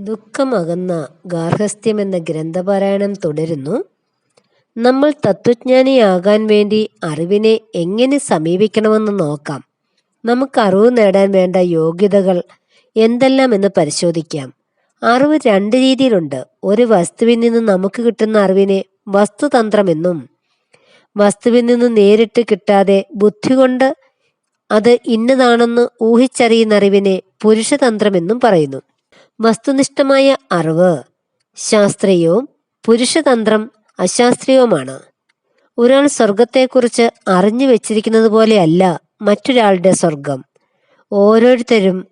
ദുഃഖമകന്ന ഗാർഹസ്ഥ്യമെന്ന ഗ്രന്ഥപാരായണം തുടരുന്നു. നമ്മൾ തത്വജ്ഞാനിയാകാൻ വേണ്ടി അറിവിനെ എങ്ങനെ സമീപിക്കണമെന്ന് നോക്കാം. നമുക്ക് അറിവ് നേടാൻ വേണ്ട യോഗ്യതകൾ എന്തെല്ലാം എന്ന് പരിശോധിക്കാം. അറിവ് രണ്ട് രീതിയിലുണ്ട്. ഒരു വസ്തുവിൽ നിന്ന് നമുക്ക് കിട്ടുന്ന അറിവിനെ വസ്തുതന്ത്രമെന്നും വസ്തുവിൽ നിന്ന് നേരിട്ട് കിട്ടാതെ ബുദ്ധി കൊണ്ട് അത് ഇന്നതാണെന്ന് ഊഹിച്ചറിയുന്ന അറിവിനെ പുരുഷതന്ത്രമെന്നും പറയുന്നു. വസ്തുനിഷ്ഠമായ അറിവ്. ശാസ്ത്രീയവും പുരുഷതന്ത്രം അശാസ്ത്രീയവുമാണ്. ഒരാൾ സ്വർഗത്തെക്കുറിച്ച് അറിഞ്ഞു വെച്ചിരിക്കുന്നത് പോലെയല്ല മറ്റൊരാളുടെ സ്വർഗം ഓരോരുത്തരും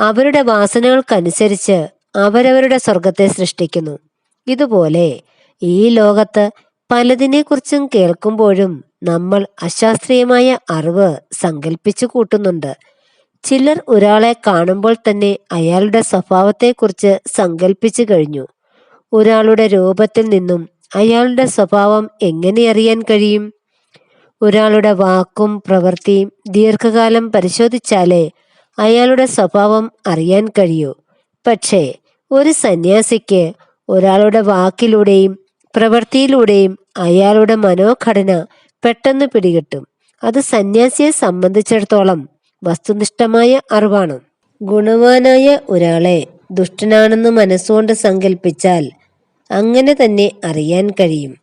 അവരുടെ വാസനകൾക്കനുസരിച്ച് അവരവരുടെ സ്വർഗത്തെ സൃഷ്ടിക്കുന്നു. ഇതുപോലെ ഈ ലോകത്ത് പലതിനെക്കുറിച്ചും കേൾക്കുമ്പോഴും നമ്മൾ അശാസ്ത്രീയമായ അറിവ് സങ്കല്പിച്ചു കൂട്ടുന്നുണ്ട്. ചിലർ ഒരാളെ കാണുമ്പോൾ തന്നെ അയാളുടെ സ്വഭാവത്തെക്കുറിച്ച് സങ്കല്പിച്ചു കഴിഞ്ഞു. ഒരാളുടെ രൂപത്തിൽ നിന്നും അയാളുടെ സ്വഭാവം എങ്ങനെ അറിയാൻ കഴിയും? ഒരാളുടെ വാക്കും പ്രവൃത്തിയും ദീർഘകാലം പരിശോധിച്ചാലേ അയാളുടെ സ്വഭാവം അറിയാൻ കഴിയൂ. പക്ഷേ ഒരു സന്യാസിക്ക് ഒരാളുടെ വാക്കിലൂടെയും പ്രവൃത്തിയിലൂടെയും അയാളുടെ മനോഘടന പെട്ടെന്ന് പിടികിട്ടും. അത് സന്യാസിയെ സംബന്ധിച്ചിടത്തോളം വസ്തുനിഷ്ഠമായ അറിവാണ്. ഗുണവാനായ ഒരാളെ ദുഷ്ടനാണെന്ന് മനസ്സുകൊണ്ട് സങ്കല്പിച്ചാൽ അങ്ങനെ തന്നെ അറിയാൻ കഴിയും.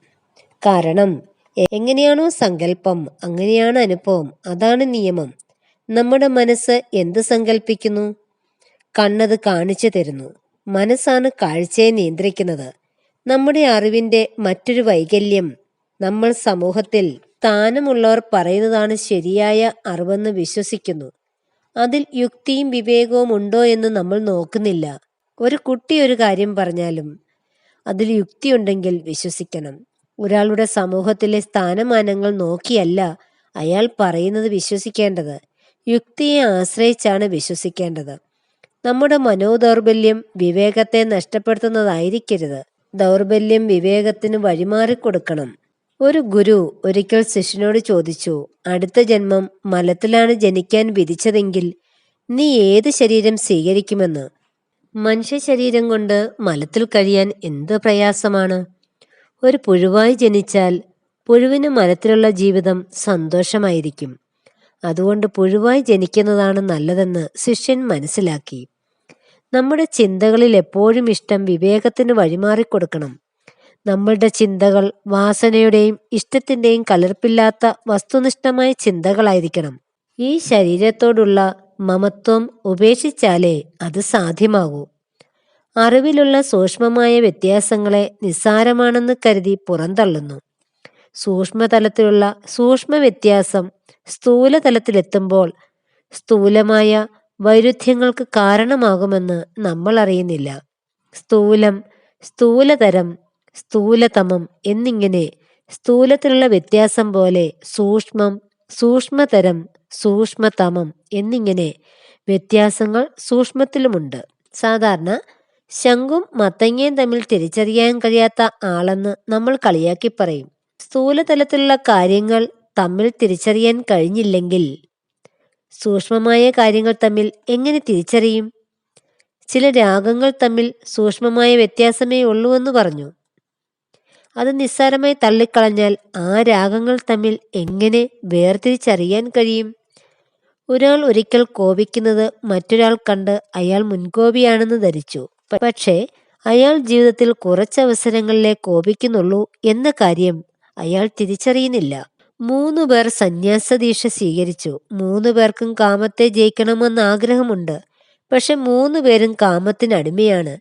കാരണം എങ്ങനെയാണോ സങ്കല്പം അങ്ങനെയാണ് അനുഭവം അതാണ് നിയമം. നമ്മുടെ മനസ്സ് എന്ത് സങ്കല്പിക്കുന്നു കണ്ണത് കാണിച്ചു തരുന്നു. മനസ്സാണ് കാഴ്ചയെ നിയന്ത്രിക്കുന്നത്. നമ്മുടെ അറിവിന്റെ മറ്റൊരു വൈകല്യം നമ്മൾ സമൂഹത്തിൽ സ്ഥാനമുള്ളവർ പറയുന്നതാണ് ശരിയായ അറിവെന്ന് വിശ്വസിക്കുന്നു. അതിൽ യുക്തിയും വിവേകവും ഉണ്ടോ എന്ന് നമ്മൾ നോക്കുന്നില്ല. ഒരു കുട്ടി ഒരു കാര്യം പറഞ്ഞാലും അതിൽ യുക്തിയുണ്ടെങ്കിൽ വിശ്വസിക്കണം. ഒരാളുടെ സമൂഹത്തിലെ സ്ഥാനമാനങ്ങൾ നോക്കിയല്ല അയാൾ പറയുന്നത് വിശ്വസിക്കേണ്ടത്. യുക്തിയെ ആശ്രയിച്ചാണ് വിശ്വസിക്കേണ്ടത്. നമ്മുടെ മനോദൗർബല്യം വിവേകത്തെ നഷ്ടപ്പെടുത്തുന്നതായിരിക്കരുത്. ദൗർബല്യം വിവേകത്തിന് വഴിമാറിക്കൊടുക്കണം. ഒരു ഗുരു ഒരിക്കൽ ശിഷ്യനോട് ചോദിച്ചു അടുത്ത ജന്മം മലത്തിലാണ് ജനിക്കാൻ വിധിച്ചതെങ്കിൽ നീ ഏത് ശരീരം സ്വീകരിക്കുമെന്ന്? മനുഷ്യ ശരീരം കൊണ്ട് മലത്തിൽ കഴിയാൻ എന്ത് പ്രയാസമാണ്? ഒരു പുഴുവായി ജനിച്ചാൽ പുഴുവിന് മലത്തിലുള്ള ജീവിതം സന്തോഷമായിരിക്കും. അതുകൊണ്ട് പുഴുവായി ജനിക്കുന്നതാണ് നല്ലതെന്ന് ശിഷ്യൻ മനസ്സിലാക്കി. നമ്മുടെ ചിന്തകളിൽ എപ്പോഴും ഇഷ്ടം വിവേകത്തിന് വഴിമാറിക്കൊടുക്കണം. നമ്മളുടെ ചിന്തകൾ വാസനയുടെയും ഇഷ്ടത്തിന്റെയും കലർപ്പില്ലാത്ത വസ്തുനിഷ്ഠമായ ചിന്തകളായിരിക്കണം. ഈ ശരീരത്തോടുള്ള മമത്വം ഉപേക്ഷിച്ചാലേ അത് സാധ്യമാകൂ. അറിവിലുള്ള സൂക്ഷ്മമായ വ്യത്യാസങ്ങളെ നിസ്സാരമാണെന്ന് കരുതി പുറന്തള്ളുന്നു. സൂക്ഷ്മതലത്തിലുള്ള സൂക്ഷ്മ വ്യത്യാസം സ്ഥൂലതലത്തിലെത്തുമ്പോൾ സ്ഥൂലമായ വൈരുദ്ധ്യങ്ങൾക്ക് കാരണമാകുമെന്ന് നമ്മൾ അറിയുന്നില്ല. സ്ഥൂലം സ്ഥൂലതരം സ്ഥൂലതമം എന്നിങ്ങനെ സ്ഥൂലത്തിലുള്ള വ്യത്യാസം പോലെ സൂക്ഷ്മം സൂക്ഷ്മതരം സൂക്ഷ്മതമം എന്നിങ്ങനെ വ്യത്യാസങ്ങൾ സൂക്ഷ്മത്തിലുമുണ്ട്. സാധാരണ ശംഖും മത്തങ്ങയും തമ്മിൽ തിരിച്ചറിയാൻ കഴിയാത്ത ആളെന്ന് നമ്മൾ കളിയാക്കി പറയും. സ്ഥൂലതലത്തിലുള്ള കാര്യങ്ങൾ തമ്മിൽ തിരിച്ചറിയാൻ കഴിഞ്ഞില്ലെങ്കിൽ സൂക്ഷ്മമായ കാര്യങ്ങൾ തമ്മിൽ എങ്ങനെ തിരിച്ചറിയും? ചില രാഗങ്ങൾ തമ്മിൽ സൂക്ഷ്മമായ വ്യത്യാസമേ ഉള്ളൂ എന്ന് പറഞ്ഞു. അത് നിസ്സാരമായി തള്ളിക്കളഞ്ഞാൽ ആ രാഗങ്ങൾ തമ്മിൽ എങ്ങനെ വേർതിരിച്ചറിയാൻ കഴിയും? ഒരാൾ ഒരിക്കൽ കോപിക്കുന്നത് മറ്റൊരാൾ കണ്ട് അയാൾ മുൻകോപിയാണെന്ന് ധരിച്ചു. പക്ഷേ അയാൾ ജീവിതത്തിൽ കുറച്ചവസരങ്ങളിലെ കോപിക്കുന്നുള്ളൂ എന്ന കാര്യം അയാൾ തിരിച്ചറിയുന്നില്ല. മൂന്നു പേർ സന്യാസദീക്ഷ സ്വീകരിച്ചു. മൂന്നു പേർക്കും കാമത്തെ ജയിക്കണമെന്ന് ആഗ്രഹമുണ്ട്. പക്ഷെ മൂന്നു പേരും കാമത്തിനടിമയാണ്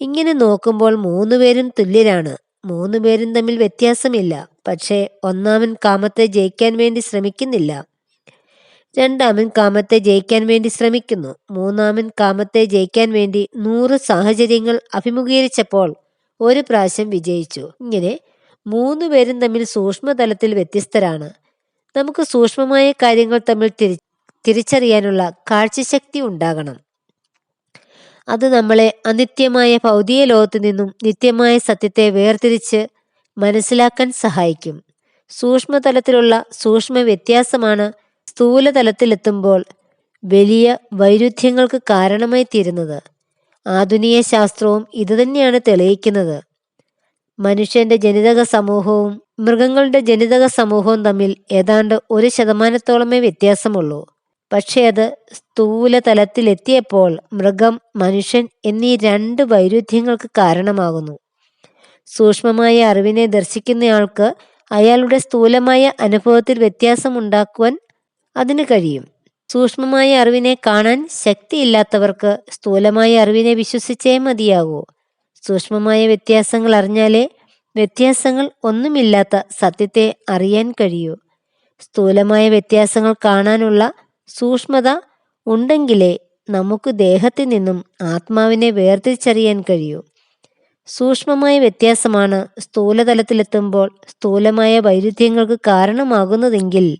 ഇങ്ങനെ നോക്കുമ്പോൾ മൂന്നു പേരും തുല്യരാണ്. മൂന്നു പേരും തമ്മിൽ വ്യത്യാസമില്ല. പക്ഷേ ഒന്നാമൻ കാമത്തെ ജയിക്കാൻ വേണ്ടി ശ്രമിക്കുന്നില്ല. രണ്ടാമൻ കാമത്തെ ജയിക്കാൻ വേണ്ടി ശ്രമിക്കുന്നു. മൂന്നാമൻ കാമത്തെ ജയിക്കാൻ വേണ്ടി നൂറ് സാഹചര്യങ്ങൾ അഭിമുഖീകരിച്ചപ്പോൾ ഒരു പ്രാവശ്യം വിജയിച്ചു. ഇങ്ങനെ മൂന്നു പേരും തമ്മിൽ സൂക്ഷ്മതലത്തിൽ വ്യത്യസ്തരാണ്. നമുക്ക് സൂക്ഷ്മമായ കാര്യങ്ങൾ തമ്മിൽ തിരി തിരിച്ചറിയാനുള്ള കാഴ്ചശക്തി ഉണ്ടാകണം. അത് നമ്മളെ അനിത്യമായ ഭൗതിക ലോകത്തു നിന്നും നിത്യമായ സത്യത്തെ വേർതിരിച്ച് മനസ്സിലാക്കാൻ സഹായിക്കും. സൂക്ഷ്മതലത്തിലുള്ള സൂക്ഷ്മ വ്യത്യാസമാണ് സ്ഥൂലതലത്തിലെത്തുമ്പോൾ വലിയ വൈരുദ്ധ്യങ്ങൾക്ക് കാരണമായി തീരുന്നത്. ആധുനിക ശാസ്ത്രവും ഇതുതന്നെയാണ് തെളിയിക്കുന്നത്. മനുഷ്യന്റെ ജനിതക സമൂഹവും മൃഗങ്ങളുടെ ജനിതക സമൂഹവും തമ്മിൽ ഏതാണ്ട് ഒരു ശതമാനത്തോളമേ വ്യത്യാസമുള്ളൂ. പക്ഷേ അത് സ്ഥൂലതലത്തിലെത്തിയപ്പോൾ മൃഗം മനുഷ്യൻ എന്നീ രണ്ട് വൈരുദ്ധ്യങ്ങൾക്ക് കാരണമാകുന്നു. സൂക്ഷ്മമായ അറിവിനെ ദർശിക്കുന്നയാൾക്ക് അയാളുടെ സ്ഥൂലമായ അനുഭവത്തിൽ വ്യത്യാസമുണ്ടാക്കുവാൻ അതിന് കഴിയും. സൂക്ഷ്മമായ അറിവിനെ കാണാൻ ശക്തിയില്ലാത്തവർക്ക് സ്ഥൂലമായ അറിവിനെ വിശ്വസിച്ചേ മതിയാകൂ. സൂക്ഷ്മമായ വ്യത്യാസങ്ങൾ അറിഞ്ഞാലേ വ്യത്യാസങ്ങൾ ഒന്നുമില്ലാത്ത സത്യത്തെ അറിയാൻ കഴിയൂ. സ്ഥൂലമായ വ്യത്യാസങ്ങൾ കാണാനുള്ള സൂക്ഷ്മത ഉണ്ടെങ്കിലേ നമുക്ക് ദേഹത്തിൽ നിന്നും ആത്മാവിനെ വേർതിരിച്ചറിയാൻ കഴിയൂ. സൂക്ഷ്മമായ വ്യത്യാസമാണ് സ്ഥൂലതലത്തിലെത്തുമ്പോൾ സ്ഥൂലമായ വൈരുദ്ധ്യങ്ങൾക്ക് കാരണമാകുന്നതെങ്കിൽ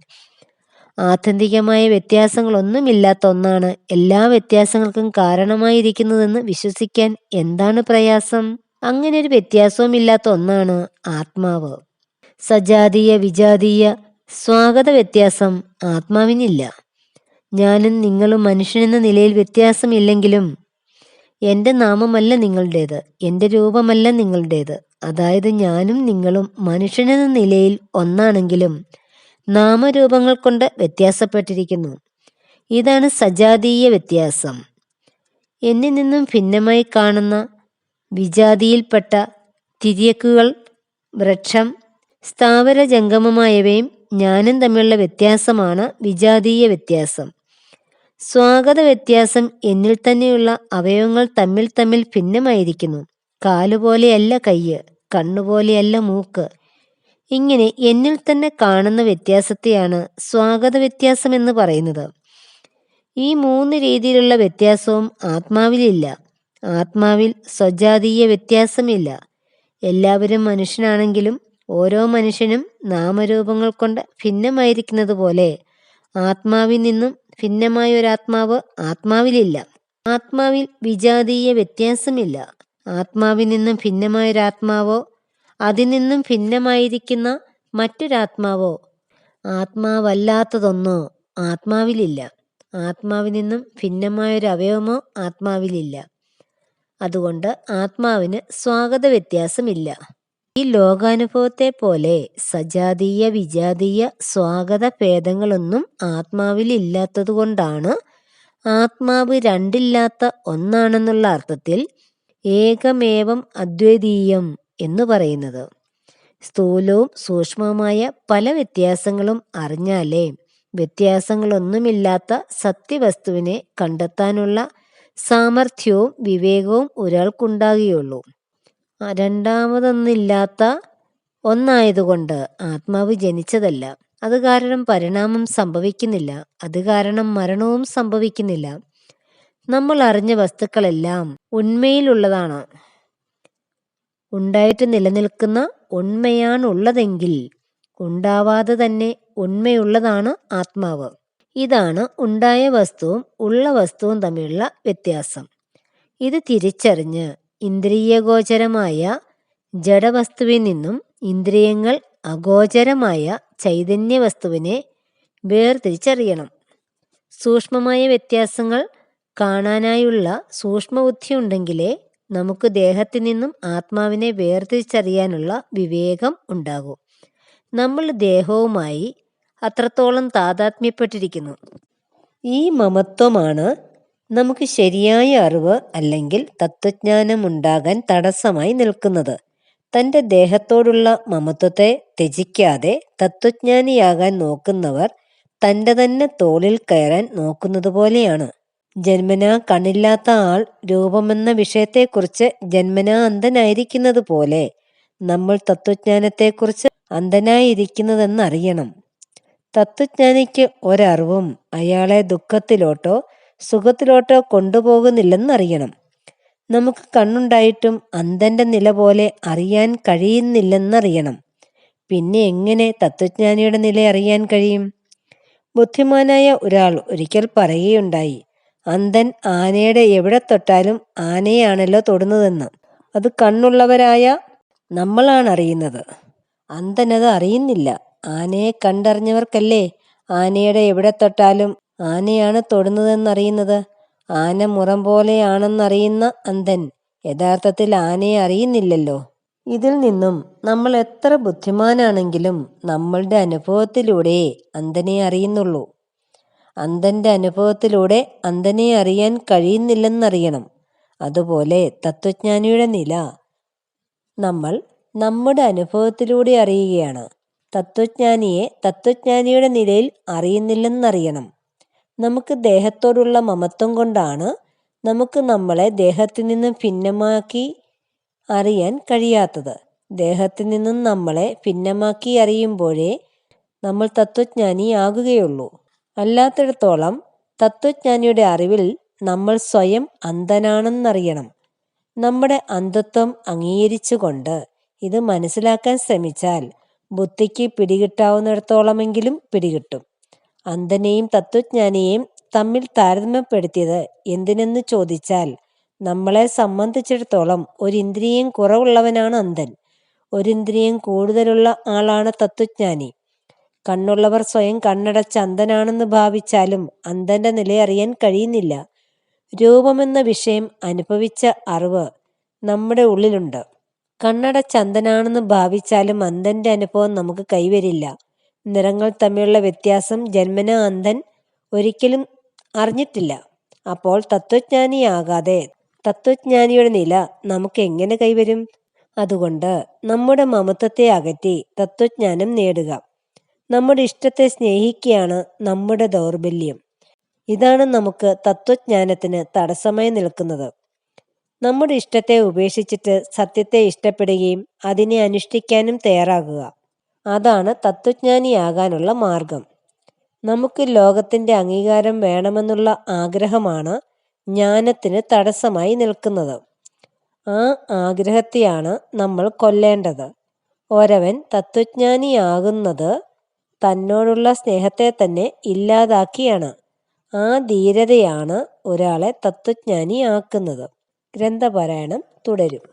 ആത്യന്തികമായ വ്യത്യാസങ്ങളൊന്നുമില്ലാത്ത ഒന്നാണ് എല്ലാ വ്യത്യാസങ്ങൾക്കും കാരണമായിരിക്കുന്നതെന്ന് വിശ്വസിക്കാൻ എന്താണ് പ്രയാസം? അങ്ങനെ ഒരു വ്യത്യാസവും ഇല്ലാത്ത ഒന്നാണ് ആത്മാവ്. സജാതീയ വിജാതീയ സ്വാഗത വ്യത്യാസം ആത്മാവിനില്ല. ഞാനും നിങ്ങളും മനുഷ്യനെന്ന നിലയിൽ വ്യത്യാസമില്ലെങ്കിലും എന്റെ നാമമല്ല നിങ്ങളുടേത് എന്റെ രൂപമല്ല നിങ്ങളുടേത്. അതായത് ഞാനും നിങ്ങളും മനുഷ്യനെന്ന നിലയിൽ ഒന്നാണെങ്കിലും നാമരൂപങ്ങൾ കൊണ്ട് വ്യത്യാസപ്പെട്ടിരിക്കുന്നു. ഇതാണ് സജാതീയ വ്യത്യാസം. എന്നിൽ നിന്നും ഭിന്നമായി കാണുന്ന വിജാതിയിൽപ്പെട്ട തിരിയക്കുകൾ വൃക്ഷം സ്ഥാവര ജംഗമമായവയും ഞാനും തമ്മിലുള്ള വ്യത്യാസമാണ് വിജാതീയ വ്യത്യാസം. സ്വാഗത വ്യത്യാസം എന്നിൽ തന്നെയുള്ള അവയവങ്ങൾ തമ്മിൽ തമ്മിൽ ഭിന്നമായിരിക്കുന്നു. കാലുപോലെയല്ല കയ്യ് കണ്ണുപോലെയല്ല മൂക്ക്. ഇങ്ങനെ എന്നിൽ തന്നെ കാണുന്ന വ്യത്യാസത്തെയാണ് സ്വാഗത വ്യത്യാസം എന്ന് പറയുന്നത്. ഈ മൂന്ന് രീതിയിലുള്ള വ്യത്യാസവും ആത്മാവിലില്ല. ആത്മാവിൽ സ്വജാതീയ വ്യത്യാസമില്ല. എല്ലാവരും മനുഷ്യനാണെങ്കിലും ഓരോ മനുഷ്യനും നാമരൂപങ്ങൾ കൊണ്ട് ഭിന്നമായിരിക്കുന്നത് പോലെ ആത്മാവിൽ നിന്നും ഭിന്നമായ ഒരു ആത്മാവ് ആത്മാവിലില്ല. ആത്മാവിൽ വിജാതീയ വ്യത്യാസമില്ല. ആത്മാവിൽ നിന്നും ഭിന്നമായ ഒരു ആത്മാവോ അതിൽ നിന്നും ഭിന്നമായിരിക്കുന്ന മറ്റൊരാത്മാവോ ആത്മാവല്ലാത്തതൊന്നോ ആത്മാവിലില്ല. ആത്മാവിൽ നിന്നും ഭിന്നമായൊരു അവയവമോ ആത്മാവിലില്ല. അതുകൊണ്ട് ആത്മാവിന് സ്വാഗത വ്യത്യാസമില്ല ഈ ലോകാനുഭവത്തെ പോലെ സജാതീയ വിജാതീയ സ്വാഗത ഭേദങ്ങളൊന്നും ആത്മാവിലില്ലാത്തതുകൊണ്ടാണ് ആത്മാവ് രണ്ടില്ലാത്ത ഒന്നാണെന്നുള്ള അർത്ഥത്തിൽ ഏകമേവം അദ്വൈതീയം എന്ന് പറയുന്നത്. സ്ഥൂലവും സൂക്ഷ്മവുമായ പല വ്യത്യാസങ്ങളും അറിഞ്ഞാലേ വ്യത്യാസങ്ങളൊന്നുമില്ലാത്ത സത്യവസ്തുവിനെ കണ്ടെത്താനുള്ള സാമർഥ്യവും വിവേകവും ഒരാൾക്കുണ്ടാകുകയുള്ളൂ. രണ്ടാമതൊന്നില്ലാത്ത ഒന്നായതുകൊണ്ട് ആത്മാവ് ജനിച്ചതല്ല. അത് കാരണം പരിണാമം സംഭവിക്കുന്നില്ല. അത് കാരണം മരണവും സംഭവിക്കുന്നില്ല. നമ്മൾ അറിഞ്ഞ വസ്തുക്കളെല്ലാം ഉണ്മയിലുള്ളതാണ് ഉണ്ടായിട്ട് നിലനിൽക്കുന്ന ഉണ്മയാണുള്ളതെങ്കിൽ ഉണ്ടാവാതെ തന്നെ ഉണ്മയുള്ളതാണ് ആത്മാവ്. ഇതാണ് ഉണ്ടായ വസ്തുവും ഉള്ള വസ്തുവും തമ്മിലുള്ള വ്യത്യാസം. ഇത് തിരിച്ചറിഞ്ഞ് ഇന്ദ്രിയഗോചരമായ ജഡവസ്തുവിൽ നിന്നും ഇന്ദ്രിയങ്ങൾ അഗോചരമായ ചൈതന്യ വസ്തുവിനെ വേർതിരിച്ചറിയണം. സൂക്ഷ്മമായ വ്യത്യാസങ്ങൾ കാണാനായുള്ള സൂക്ഷ്മബുദ്ധി ഉണ്ടെങ്കിലേ നമുക്ക് ദേഹത്തിൽ നിന്നും ആത്മാവിനെ വേർതിരിച്ചറിയാനുള്ള വിവേകം ഉണ്ടാകും. നമ്മൾ ദേഹവുമായി അത്രത്തോളം താതാത്മ്യപ്പെട്ടിരിക്കുന്നു. ഈ മമത്വമാണ് നമുക്ക് ശരിയായ അറിവ് അല്ലെങ്കിൽ തത്വജ്ഞാനം ഉണ്ടാകാൻ തടസ്സമായി നിൽക്കുന്നത്. തന്റെ ദേഹത്തോടുള്ള മമത്വത്തെ ത്യജിക്കാതെ തത്വജ്ഞാനിയാകാൻ നോക്കുന്നവർ തന്റെ തന്നെ തോളിൽ കയറാൻ നോക്കുന്നത് പോലെയാണ്. ജന്മനാ കണ്ണില്ലാത്ത ആൾ രൂപമെന്ന വിഷയത്തെക്കുറിച്ച് ജന്മനാ അന്ധനായിരിക്കുന്നത് പോലെ നമ്മൾ തത്വജ്ഞാനത്തെക്കുറിച്ച് അന്ധനായിരിക്കുന്നതെന്നറിയണം. തത്വജ്ഞാനിക്ക് ഒരറിവും അയാളെ ദുഃഖത്തിലോട്ടോ സുഖത്തിലോട്ടോ കൊണ്ടുപോകുന്നില്ലെന്നറിയണം. നമുക്ക് കണ്ണുണ്ടായിട്ടും അന്ധന്റെ നില പോലെ അറിയാൻ കഴിയുന്നില്ലെന്നറിയണം. പിന്നെ എങ്ങനെ തത്വജ്ഞാനിയുടെ നില അറിയാൻ കഴിയും? ബുദ്ധിമാനായ ഒരാൾ ഒരിക്കൽ പറയുകയുണ്ടായി അന്ധൻ ആനയുടെ എവിടെ തൊട്ടാലും ആനയാണല്ലോ തൊടുന്നതെന്ന്. അത് കണ്ണുള്ളവരായ നമ്മളാണ് അറിയുന്നത്. അന്ധനത് അറിയുന്നില്ല. ആനയെ കണ്ടറിഞ്ഞവർക്കല്ലേ ആനയുടെ എവിടെ തൊട്ടാലും ആനയാണ് തൊടുന്നതെന്നറിയുന്നത്. ആന മുറം പോലെയാണെന്നറിയുന്ന അന്ധൻ യഥാർത്ഥത്തിൽ ആനയെ അറിയുന്നില്ലല്ലോ. ഇതിൽ നിന്നും നമ്മൾ എത്ര ബുദ്ധിമാനാണെങ്കിലും നമ്മളുടെ അനുഭവത്തിലൂടെ അന്ധനെ അറിയുന്നുള്ളൂ. അന്ധന്റെ അനുഭവത്തിലൂടെ അന്ധനെ അറിയാൻ കഴിയുന്നില്ലെന്നറിയണം. അതുപോലെ തത്വജ്ഞാനിയുടെ നില നമ്മൾ നമ്മുടെ അനുഭവത്തിലൂടെ അറിയുകയാണ്. തത്വജ്ഞാനിയെ തത്വജ്ഞാനിയുടെ നിലയിൽ അറിയുന്നില്ലെന്നറിയണം. നമുക്ക് ദേഹത്തോടുള്ള മമത്വം കൊണ്ടാണ് നമുക്ക് നമ്മളെ ദേഹത്തിൽ നിന്നും ഭിന്നമാക്കി അറിയാൻ കഴിയാത്തത്. ദേഹത്തിൽ നിന്നും നമ്മളെ ഭിന്നമാക്കി അറിയുമ്പോഴേ നമ്മൾ തത്വജ്ഞാനിയാകുകയുള്ളൂ അല്ലാത്തിടത്തോളം തത്വജ്ഞാനിയുടെ അറിവിൽ നമ്മൾ സ്വയം അന്ധനാണെന്നറിയണം. നമ്മുടെ അന്ധത്വം അംഗീകരിച്ചുകൊണ്ട് ഇത് മനസ്സിലാക്കാൻ ശ്രമിച്ചാൽ ബുദ്ധിക്ക് പിടികിട്ടാവുന്നിടത്തോളമെങ്കിലും പിടികിട്ടും. അന്ധനെയും തത്വജ്ഞാനിയെയും തമ്മിൽ താരതമ്യപ്പെടുത്തിയത് എന്തിനെന്ന് ചോദിച്ചാൽ നമ്മളെ സംബന്ധിച്ചിടത്തോളം ഒരു ഇന്ദ്രിയം കുറവുള്ളവനാണ് അന്ധൻ. ഒരിന്ദ്രിയം കൂടുതലുള്ള ആളാണ് തത്വജ്ഞാനി കണ്ണുള്ളവർ സ്വയം കണ്ണടച്ച് അന്ധനാണെന്ന് ഭാവിച്ചാലും അന്ധന്റെ നിലയറിയാൻ കഴിയുന്നില്ല. രൂപമെന്ന വിഷയം അനുഭവിച്ച അറിവ് നമ്മുടെ ഉള്ളിലുണ്ട്. കണ്ണടച്ച് അന്ധനാണെന്ന് ഭാവിച്ചാലും അന്ധന്റെ അനുഭവം നമുക്ക് കൈവരില്ല. നിറങ്ങൾ തമ്മിലുള്ള വ്യത്യാസം ജന്മന അന്ധൻ ഒരിക്കലും അറിഞ്ഞിട്ടില്ല. അപ്പോൾ തത്വജ്ഞാനിയാകാതെ തത്വജ്ഞാനിയുടെ നില നമുക്ക് എങ്ങനെ കൈവരും? അതുകൊണ്ട് നമ്മുടെ മമത്വത്തെ അകറ്റി തത്വജ്ഞാനം നേടുക. നമ്മുടെ ഇഷ്ടത്തെ സ്നേഹിക്കുകയാണ് നമ്മുടെ ദൗർബല്യം. ഇതാണ് നമുക്ക് തത്വജ്ഞാനത്തിന് തടസ്സമായി നിൽക്കുന്നത്. നമ്മുടെ ഇഷ്ടത്തെ ഉപേക്ഷിച്ചിട്ട് സത്യത്തെ ഇഷ്ടപ്പെടുകയും അതിനെ അനുഷ്ഠിക്കാനും തയ്യാറാകുക. അതാണ് തത്വജ്ഞാനിയാകാനുള്ള മാർഗം. നമുക്ക് ലോകത്തിന്റെ അംഗീകാരം വേണമെന്നുള്ള ആഗ്രഹമാണ് ജ്ഞാനത്തിന് തടസ്സമായി നിൽക്കുന്നത്. ആ ആഗ്രഹത്തെയാണ് നമ്മൾ കൊല്ലേണ്ടത്. ഒരവൻ തത്വജ്ഞാനിയാകുന്നത് തന്നോടുള്ള സ്നേഹത്തെ തന്നെ ഇല്ലാതാക്കിയാണ്. ആ ധീരതയാണ് ഒരാളെ തത്വജ്ഞാനിയാക്കുന്നത്. ഗ്രന്ഥപാരായണം തുടരും.